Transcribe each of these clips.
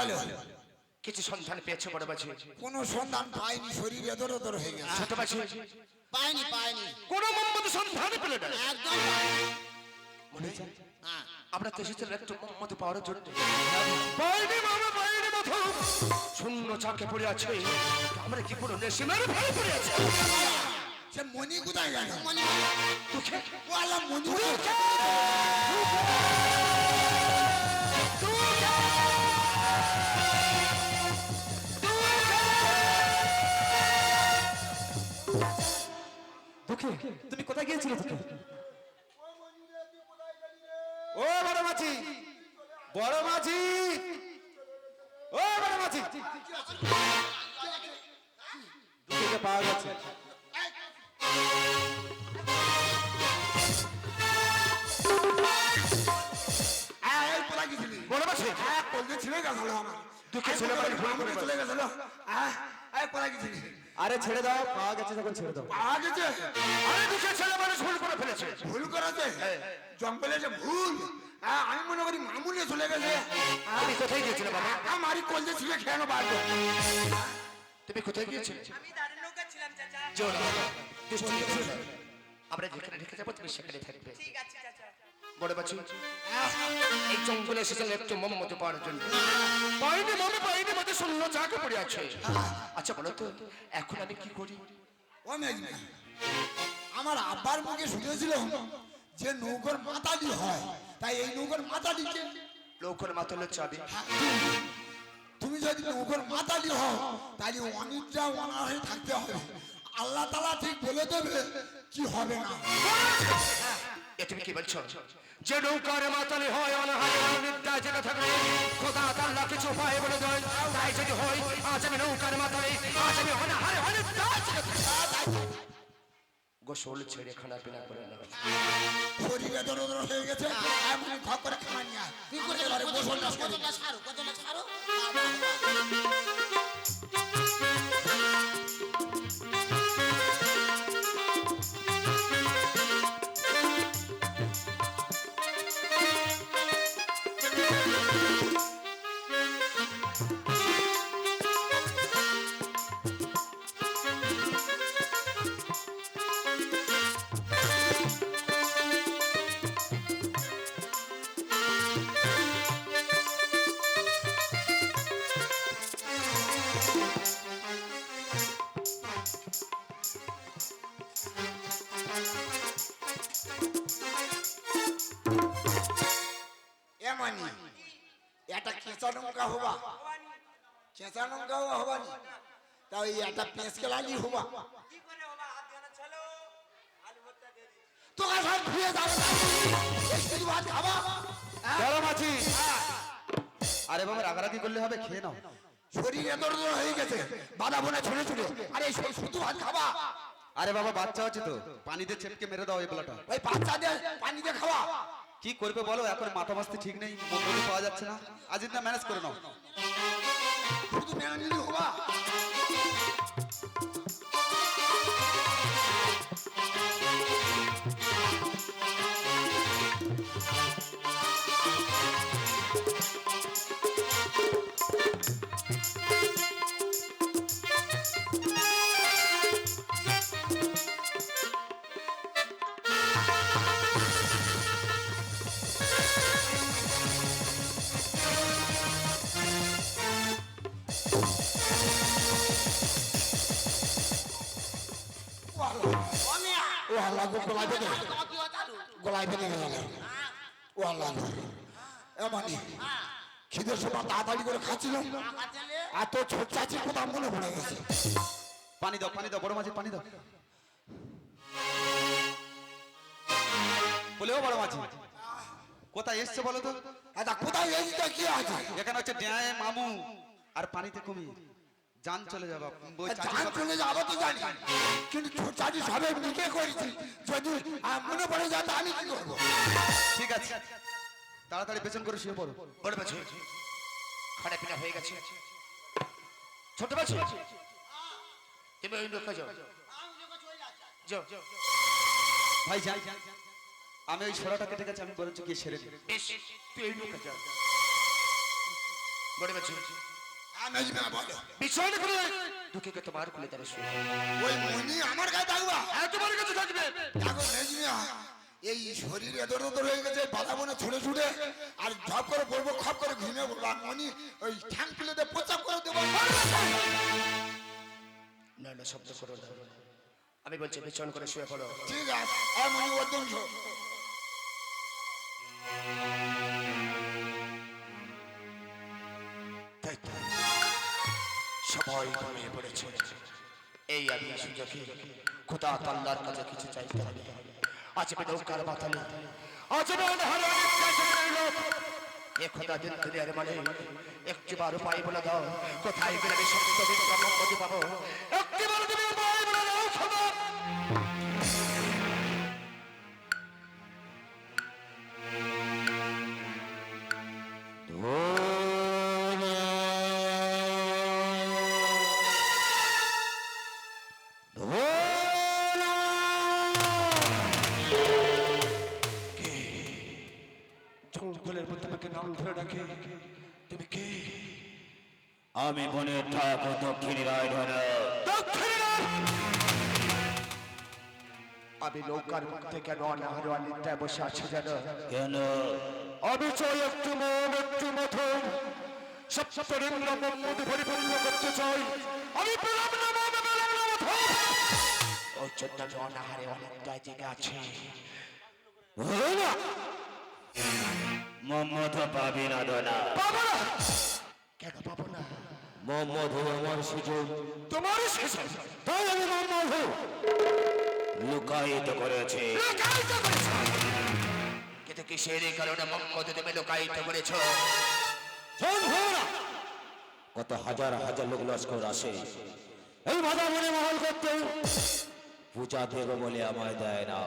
বলো কিছু সন্ধান পেয়েছে বড় বাছি কোনো সন্ধান পাইনি শরীর এদর ওদর হয়ে গেছে। ছোট বাছি পাইনি পাইনি। কোন মোহাম্মদ সন্ধান পেলে না। একদম। পাইনি। মনে হ্যাঁ। আমরা তো এসেছিলাম একটু মোহাম্মদ পাওয়ার জন্য। বাইরে মামা বাইরে মতো শূন্য চাকে পড়ে আছে। আমরা কি কোনো নেশিমের ভয় পড়ে আছে? সে মনি কোথায় গেল? মনে দুঃখে। ও আল্লাহ মনি দুঃখে তুমি কোথায় গিয়েছিলে দুঃখে ও বড় মাছি বড় মাছি ও বড় মাছি দুটোকে পাওয়া গেছে? বড় হ্যাঁ, কলকে ছিঁড়ে গেছিল আমার। দুঃখে এই ছেলে বাড়ি চলে গেছিল। হ্যাঁ, এই কোথায় গেছিলি? আরে ছেড়ে দাও পাওয়া গেছে যখন ছেড়ে দাও। পাওয়া গেছে? আরে দুঃখে ছেলে মানুষ ভুল করে ফেলেছে। ভুল করেছে? জঙ্গলে যে ভুল হ্যাঁ, আমি মনে করি মামুনি চলে গেছে। হ্যাঁ, তুমি কোথায় গিয়েছিলে বাবা? আমারই কলকে ছিঁড়ে খেয়ে নেব আজকে। তুমি কোথায় গিয়েছিলে? আমি দাঁড়িয়ে নৌকা ছিলাম চাচা। জোর দুষ্টু। আমরা যেখানে রেখে যাব তুমি সেখানে থাকবে। ঠিক আছে চাচা। বড় বাচ্চু। এই জঙ্গলে এসেছিলেন একটু মোমমতো পাওয়ার জন্য। পাইনি মনে পাইনি মধ্যে শূন্য চাকে পড়ে আছে। আচ্ছা বলো তো এখন আমি কি করি? ও মেজমা, আমার আব্বার মুখে শুনেছিল যে নৌকর মাতালি হয়। তাই এই নৌকর মাতালিকে লোকের মাথালে চাবি। তুমি যদি নৌকর মাতালি হও তাহলে অনিদ্রা অনাহারে থাকতে হবে। আল্লাহ তালা ঠিক বলে দেবে কি হবে না। এ তুমি কি বলছো? যে নৌকার মাতালে হয় অনাহারে জেগে থাকলে খোদা তাল্লা কিছু পায় বলে দেয় তাই যদি হয় আজ আমি নৌকার মাতালে আজ আমি অনাহারে গোসল ছেড়ে খানা পিনা করে নেবে। শরীরে দর দর হয়ে গেছে আমি ঘর করে খাওয়া নিয়ে আয়। তুই করে ঘরে গোসল না ছাড়ো কতটা এমনি এটা কেঁচা নৌকা হবা। কেঁচা পেঁচকে লাগি হবা কি করে হবা হাত ধরে চলো আলু ভর্তা তোকে সব ধুয়ে যাবে। এই শুধু ভাত খাবা। বড় মাছি আরে বাবা, রাগারাগি করলে হবে, খেয়ে নাও। শরীরে দর দর হয়ে গেছে। বাধা বোনা ছুটে ছুটে আরে শুধু হাত খাবা। আরে বাবা বাচ্চা আছে তো। পানিতে ছেপকে মেরে দাও এই বেলাটা। ওই বাচ্চাদের পানি পানিতে খাওয়া। কি করবে বলো? এখন মাথা মাস্তি ঠিক নেই পাওয়া যাচ্ছে না। আজ না ম্যানেজ করে নাও। শুধু ম্যানেজ হবা। ও আল্লাহ গলায় গেল। ও আল্লাহ। এমনি খিদের সময় তাড়াতাড়ি করে খাচ্ছিলাম এত ছোট চাচি কোথাও মনে পড়ে গেছে। পানি দাও পানি দাও বড় মাছি পানি দাও। বলে ও বড় মাছি কোথায় এসছে বলো তো? এটা কোথায় এসছে কি আছে? এখানে হচ্ছে ড্যায় মামু আর পানিতে কমি জান চলে যাবে। ওই জান চলে যাব তো জানি। কিন্তু চাচি সবে নিকে করেছি। যদি মনে পড়ে যায় তা আমি কি করব? ঠিক আছে। তাড়াতাড়ি পেছন করে শুয়ে পড়ো। বড় বাচ্চু খানা পিনা হয়ে গেছে। ছোট বাচ্চু। তুমি ওই নৌকা যাও। যাও ভাই যাই। আমি ওই ছোড়াটা কেটে গেছে আমি বরঞ্চ গিয়ে সেরে। বেশ তুই এই নৌকা যাও বলে বলছি মেজমা বলো বিছানা করে ঢুকে গে তোমার তারা শুয়ে? ওই মনি আমার গায়ে থাকবা। হ্যাঁ তোমার কাছে থাকবে। দেখো মেজমিয়া এই শরীর এদর ওদর হয়ে গেছে বাধা মনে ছুড়ে ছুড়ে আর ঝপ করে পড়ব খপ করে ঘুমিয়ে পড়ব। আর মনি ওই ঠ্যাং তুলে প্রচাপ করে দেবো। না না শব্দ করো না। আমি বলছি বিছানা করে শুয়ে পড়ো। ঠিক আছে। আর মনি সবাই ঘুমিয়ে পড়েছে। এই আমি সুযোগে খোদা তাল্লার কাছে কিছু চাইতে হবে। আজ আমি নৌকার বাতালে আজ এ খোদা দিন দুনিয়ার মানে একটি বার উপায় বলে দাও, কোথায় গেলে আমি সত্য আমাকে নাম ধরে ডাকে তুমি কে? আমি মনে ঠাকুর দক্ষিণী রায় ধরা আমি নৌকার মধ্যে কেন অনাহার নিদ্রায় বসে আছি যেন কেন? আমি চাই একটু মন একটু মথন সব সপ্তরিন্দ্র মধ্যে পরিপূর্ণ করতে চাই। আমি পেলাম না মন পেলাম না মথন ওই জন্য আমি অনাহারে অনিদ্রায় জেগে আছে। হলো না। মোহাম্মদ পাবি না ধনা পাবো না। কেন পাবো না? মোহাম্মদ আমার সুযোগ। তোমারই শেষ তাই আমি মোহাম্মদ লুকায়িত করেছে। লোকায়িত করেছ। কিন্তু কিসের এই কারণে মোহাম্মদ তুমি লোকায়িত করেছ? কত হাজার হাজার লোক লস্কর আসে। এই বাধা মনে মহল করতে। পূজা দেব বলে আমায় দেয় না।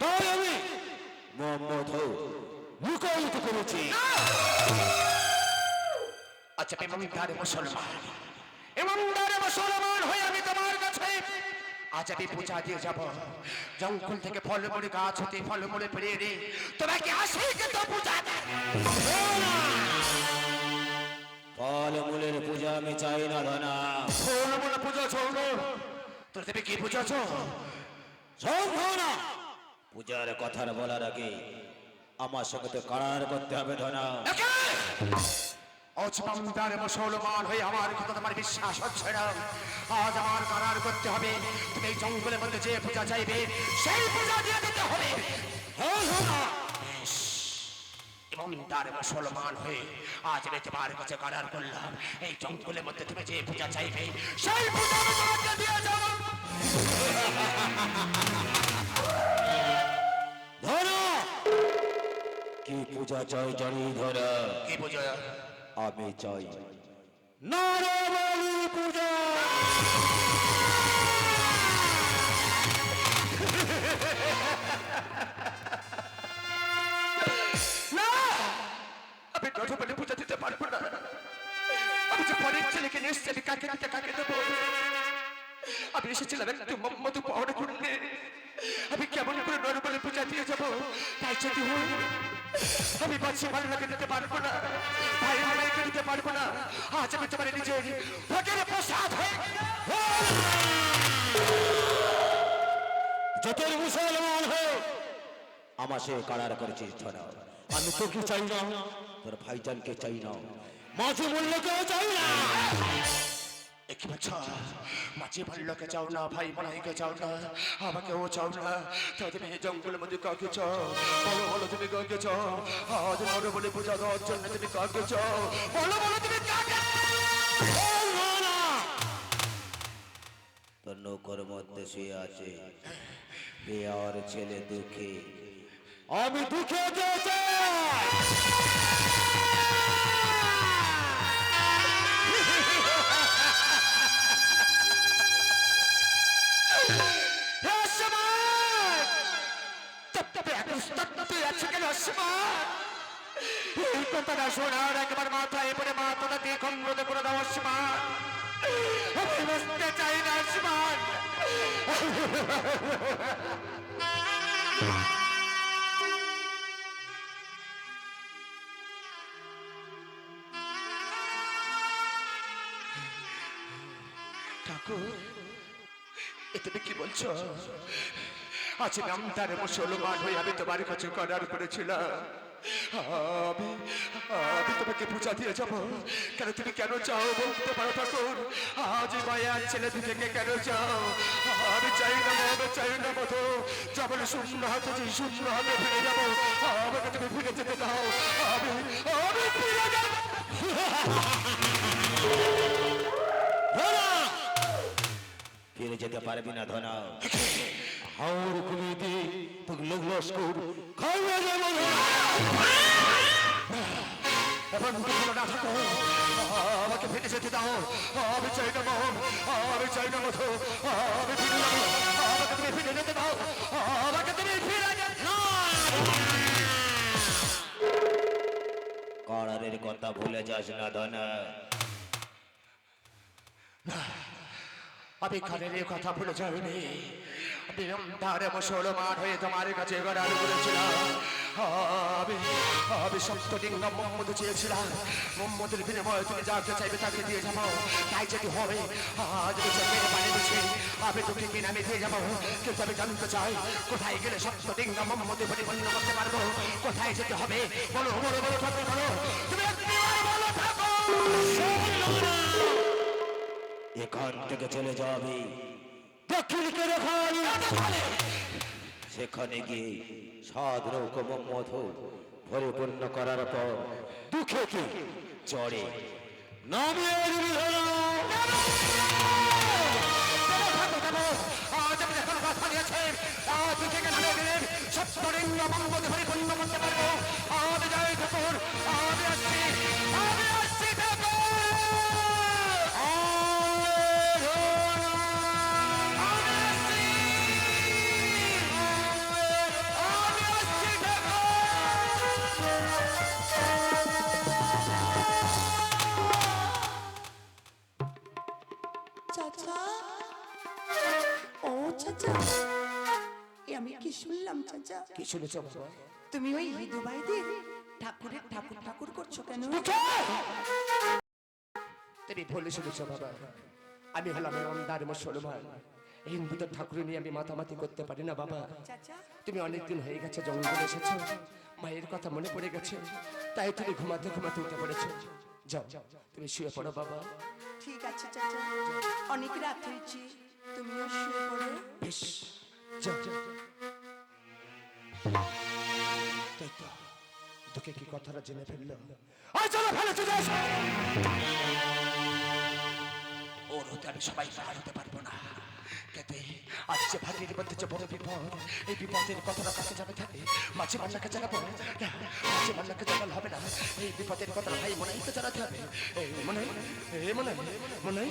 তাই আমি মোহাম্মদ লুকায়িত করেছি আচ্ছা ইমানদার মুসলমান ইমানদার মুসলমান হয়ে আমি তোমার কাছে আজ আমি পূজা দিয়ে যাব। জঙ্গল থেকে ফলমূল গাছ হতে ফলমূল পেরিয়ে রে তোমাকে আসে কিন্তু পূজা ফল মূলের পূজা আমি চাই না ধনা ফলমূল পূজা চৌন তোর দেবে কি পূজা চো না। পূজার কথার বলার আগে আমার সঙ্গে তো কারার করতে হবে ধনা অচমানদার মুসলমান হয়ে আমার কথা তোমার বিশ্বাস হচ্ছে না। আজ আমার করার করতে হবে। তুমি এই জঙ্গলের মধ্যে যে পূজা চাইবে সেই পূজা দিয়ে দিতে হবে। ইমানদার মুসলমান হয়ে আজ আমি তোমার কাছে করার করলাম। এই জঙ্গলের মধ্যে তুমি যে পূজা চাইবে সেই পূজা আমি তোমাকে দিয়ে যাব। কি পূজা চাই জানি ধনা কি পূজা? আমি চাই নারাবলি পূজা। না! আমি নঠবলে পূজা দিতে পারব না। আমি যে পরের ছেলেকে নিয়ে এসেছি কাকে দিতে কাকে দেবো? আমি এসেছিলাম একটু মোহাম্মদ পাওয়ার করলে আমি কেমন করে নরবলে পূজা দিয়ে যাব? তাই যদি হয় আমি বাচ্চা ভালো লাগে দিতে পারব না। ভাই ভাইকে দিতে পারব না। আজ আমি তোমার নিজের ভোগের প্রসাদ হয়ে যতই মুসলমান হোক আমার সে কারার করেছিস ধরা আমি তোকে চাই না, তোর ভাইজানকে চাই না। মাঝে মূল্যকেও চাই না। কি বলছো মাঝে ভাল্লোকে চাও না ভাই বোনাইকে চাও না আমাকেও চাও না। তো তুমি জঙ্গলের মধ্যে কাকে চাও বলো বলো তুমি কাকে চাও আজ বড় বলে পূজা দেওয়ার জন্য তুমি কাকে চাও। বলো বলো তুমি কাকে তোর নৌকর মধ্যে শুয়ে আছে বেয়ার ছেলে দুঃখী। আমি দুঃখে যেতে একবার মাথাটা দিয়ে দাও আসমান আমি বুঝতে চাই না আসমান এ তুমি কি বলছো আজ নাম তার মুসলমান হয়ে আমি তোমার কাছে করার করেছিলাম আমি আমি তোমাকে পূজা দিয়ে যাব। কেন তুমি কেন চাও বলতে পারো ঠাকুর? আজ মায়ের ছেলে থেকে কেন চাও? আমি চাই না মনে চাই না মতো যেমন শূন্য হাতে যে শূন্য হাতে ফিরে যাব। আমাকে তুমি ফিরে যেতে দাও। আমি আমি ফিরে যাব। ফিরে যেতে পারবি না ধনা হাওর কুমিতে তোকে লোক লস্কর খাওয়া যাব না এবার মুখে বলো না থাকো। আমাকে ফেটে যেতে দাও। আমি চাই না মোহন আমি চাই না মতো আমি ফিরে যাব। আমাকে তুমি ফিরে যেতে দাও। আমাকে তুমি ফিরে যেতে করারের কথা ভুলে যাস না ধনা। আমি খানের কথা ভুলে যাইনি। অন্ধারে মুসলমান হয়ে তোমার কাছে গড়াল করেছিলাম। আমি আমি সপ্তদিন মোহাম্মদ চেয়েছিলাম। মোহাম্মদের বিনিময়ে তুমি যাকে চাইবে, তাকে দিয়ে যাব। তাই যদি হবে, আজ চোখের পানি দিচ্ছি। আমি তোকে কিনে আমি দিয়ে যাব। কিন্তু আমি জানতে চাই, কোথায় গেলে সপ্তদিন মোহাম্মদের পরিপূর্ণ করতে পারব? কোথায় যেতে হবে? বলো বলো বলো ঠাকুর বলো। তুমি এখান থেকে চলে যাবি সেখানে গিয়ে সাত নৌকো মধু পরিপূর্ণ করার পর দুঃখে কি চড়ে নামিয়ে দিবি ধনা। আজ আমি যখন কথা দিয়েছি আজ থেকে নামে কি শুনেছ বাবা? তুমি ওই হিদু ভাইদের ঠাকুরের ঠাকুর ঠাকুর করছ কেন? তুমি ভুলে শুনেছ বাবা। আমি হলাম অন্ধার মুসলমান। হিন্দুদের ঠাকুর নিয়ে আমি মাতামাতি করতে পারি না বাবা। তুমি অনেকদিন হয়ে গেছে জঙ্গলে এসেছ। মায়ের কথা মনে পড়ে গেছে। তাই তুমি ঘুমাতে ঘুমাতে উঠে পড়েছো। যাও তুমি শুয়ে পড়ো বাবা। ঠিক আছে চাচা। অনেক রাত হয়েছে। তুমিও শুয়ে পড়ো। বেশ যাও। তো তোকে কি কথাটা জেনে ফেলল চলো, ফেলে চলে ওর হতে আমি সবাই পার হতে পারব না। কেতে, আজ যে ভাগ্যের মধ্যে যে বড় বিপদ, এই বিপদের কথাটা কাছে যাবে থাকে? মাঝে মান্নাকে জানাব? না, মাঝে মান্নাকে জানালে হবে না। এই বিপদের কথা ভাই মনে তো জানাতে হবে। এই মনে মনে মনে মনে।